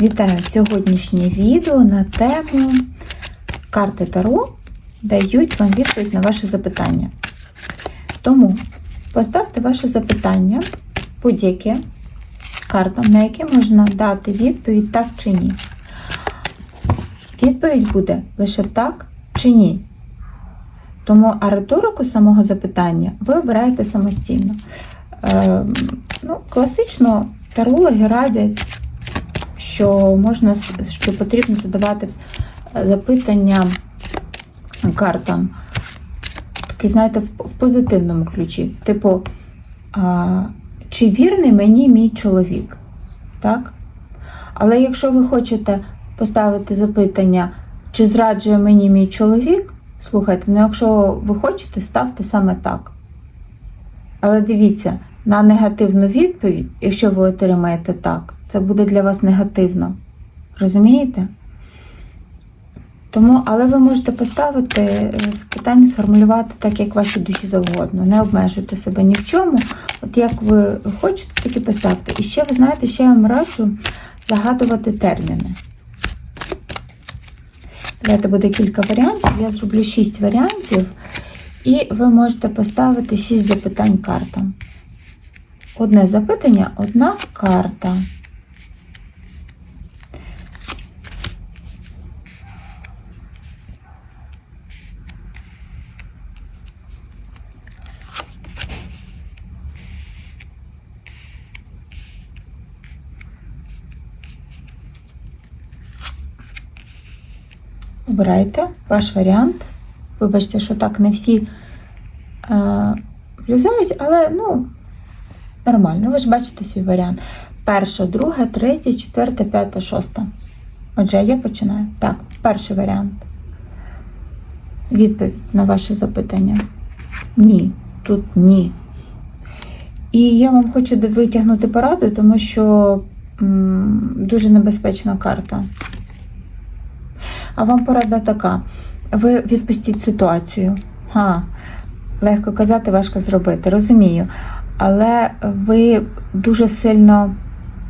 Вітаю сьогоднішнє відео на тему карти Таро дають вам відповідь на ваше запитання. Тому поставте ваше запитання будь-яке картам, на яке можна дати відповідь так чи ні. Відповідь буде лише так чи ні. Тому а риторику самого запитання ви обираєте самостійно. Е, ну, Класично тарологи радять, що можна що потрібно задавати запитання картам, такий, знаєте, в, в позитивному ключі. Типу, а, чи вірний мені мій чоловік? Так? Але якщо ви хочете поставити запитання, чи зраджує мені мій чоловік, слухайте, ну якщо ви хочете, ставте саме так. Але дивіться, на негативну відповідь, якщо ви отримаєте так, це буде для вас негативно. Розумієте? Тому, але ви можете поставити е, в питанні, сформулювати так, як вашій душі завгодно. Не обмежуйте себе ні в чому. От як ви хочете, так і поставте. І ще, ви знаєте, ще я вам раджу загадувати терміни. Давайте буде кілька варіантів. Я зроблю 6 варіантів, і ви можете поставити 6 запитань картам. Одне запитання, одна карта. Обирайте ваш варіант. Вибачте, що так не всі е, влізають, але ну, нормально. Ви ж бачите свій варіант. Перша, друга, третя, четверта, п'ята, шоста. Отже, я починаю. Так, перший варіант. Відповідь на ваше запитання. Ні. Тут ні. І я вам хочу витягнути пораду, тому що м, дуже небезпечна карта. А вам порада така: ви відпустіть ситуацію. Ха, легко казати, важко зробити, розумію. Але ви дуже сильно.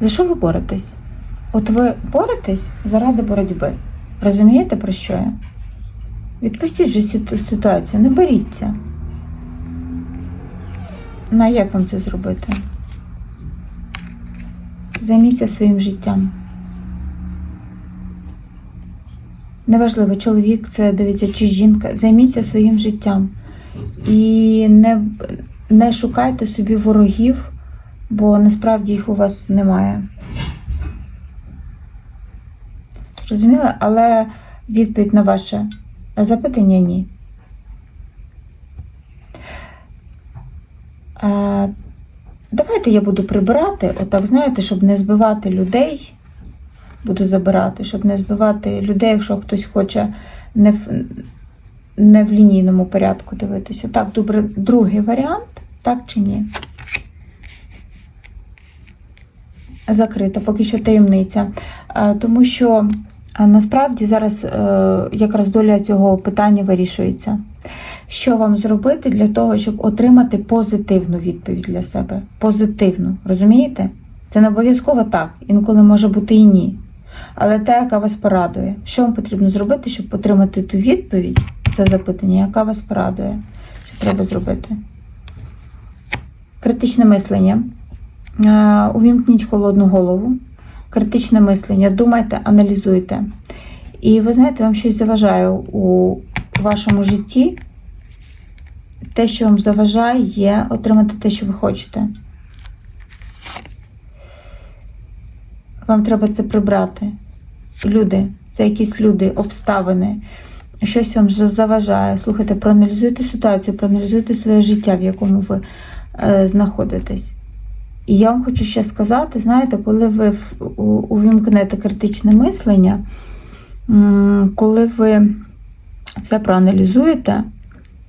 За що ви боретесь? От ви боретесь заради боротьби. Розумієте, про що я? Відпустіть вже ситуацію, не боріться. Ну, а як вам це зробити? Займіться своїм життям. Неважливо, чоловік це дивиться, чи жінка. Займіться своїм життям. І не, не шукайте собі ворогів, бо насправді їх у вас немає. Зрозуміло? Але відповідь на ваше запитання ні. А, Давайте я буду прибирати, отак, знаєте, щоб не збивати людей. Буду забирати, щоб не збивати людей, якщо хтось хоче не в, не в лінійному порядку дивитися. Так, добре, другий варіант, так чи ні? Закрита, поки що таємниця. Тому що насправді зараз якраз доля цього питання вирішується. Що вам зробити для того, щоб отримати позитивну відповідь для себе? Позитивну, розумієте? Це не обов'язково так, інколи може бути і ні. Але те, яка вас порадує, що вам потрібно зробити, щоб отримати ту відповідь, це запитання, яка вас порадує, що треба зробити? Критичне мислення. Увімкніть холодну голову. Критичне мислення. Думайте, аналізуйте. І ви знаєте, вам щось заважає у вашому житті. Те, що вам заважає, є отримати те, що ви хочете. Вам треба це прибрати. Люди, це якісь люди, обставини, щось вам заважає. Слухайте, проаналізуйте ситуацію, проаналізуйте своє життя, в якому ви е, знаходитесь. І я вам хочу ще сказати: знаєте, коли ви увімкнете критичне мислення, коли ви все проаналізуєте,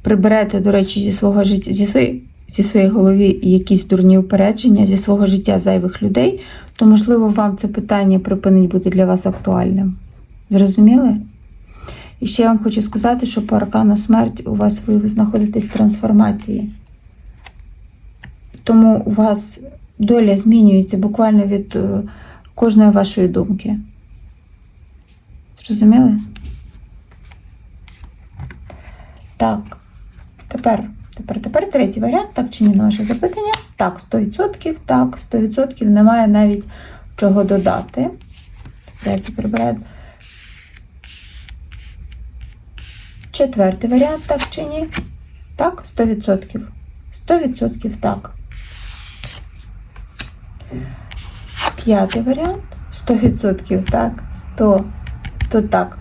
приберете, до речі, зі свого життя, зі своєї зі своєї голові якісь дурні упередження зі свого життя зайвих людей, то, можливо, вам це питання припинить бути для вас актуальним. Зрозуміли? І ще я вам хочу сказати, що по аркану смерть у вас ви знаходитесь в трансформації. Тому у вас доля змінюється буквально від е, кожної вашої думки. Зрозуміли? Так. Тепер, тепер, тепер третій варіант. Так чи ні на ваше запитання? Так, 100%, так, 100% немає навіть чого додати. Я це прибираю. Четвертий варіант, так чи ні? Так, 100%. 100% так. П'ятий варіант 100% так. 100. Тут так.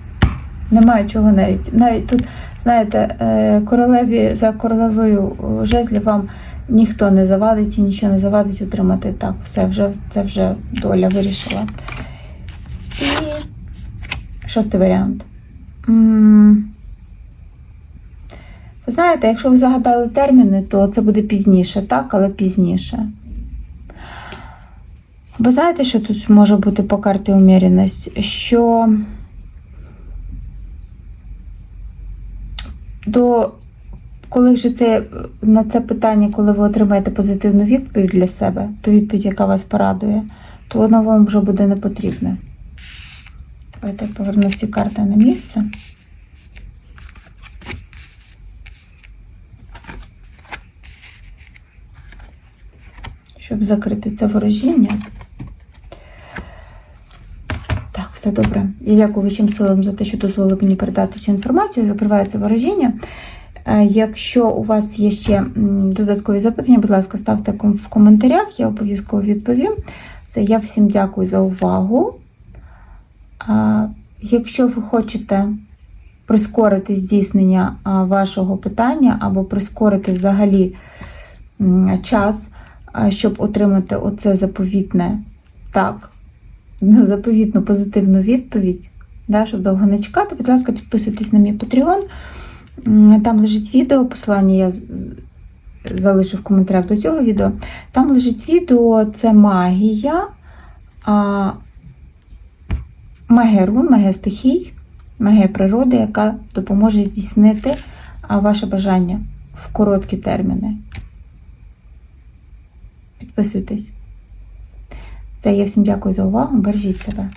Немає чого навіть. Навіть тут, знаєте, е, королеві за королевою е, жезлів вам ніхто не завадить і нічого не завадить отримати так. Все, вже, це вже доля вирішила. І шостий варіант. Ви знаєте, якщо ви загадали терміни, то це буде пізніше, так, але пізніше. Ви знаєте, що тут може бути по карті уміряність? Що до коли вже це на це питання, коли ви отримаєте позитивну відповідь для себе, ту відповідь, яка вас порадує, то воно вам вже буде не потрібне. Давайте поверну всі карти на місце. Щоб закрити це ворожіння. Так, все добре. Я дякую вищим силам за те, що дозволили мені передати цю інформацію. Закривається ворожіння. Е, Якщо у вас є ще додаткові запитання, будь ласка, ставте в коментарях, я обов'язково відповім. Це я всім дякую за увагу. Якщо ви хочете прискорити здійснення вашого питання або прискорити взагалі час, щоб отримати оце заповітне так, ну, заповітну позитивну відповідь, да, щоб довго не чекати, будь ласка, підписуйтесь на мій Patreon. Там лежить відео, посилання я залишу в коментарях до цього відео. Там лежить відео, це магія, а, магія рун, магія стихій, магія природи, яка допоможе здійснити ваше бажання в короткі терміни. Підписуйтесь. Це я всім дякую за увагу. Бережіть себе.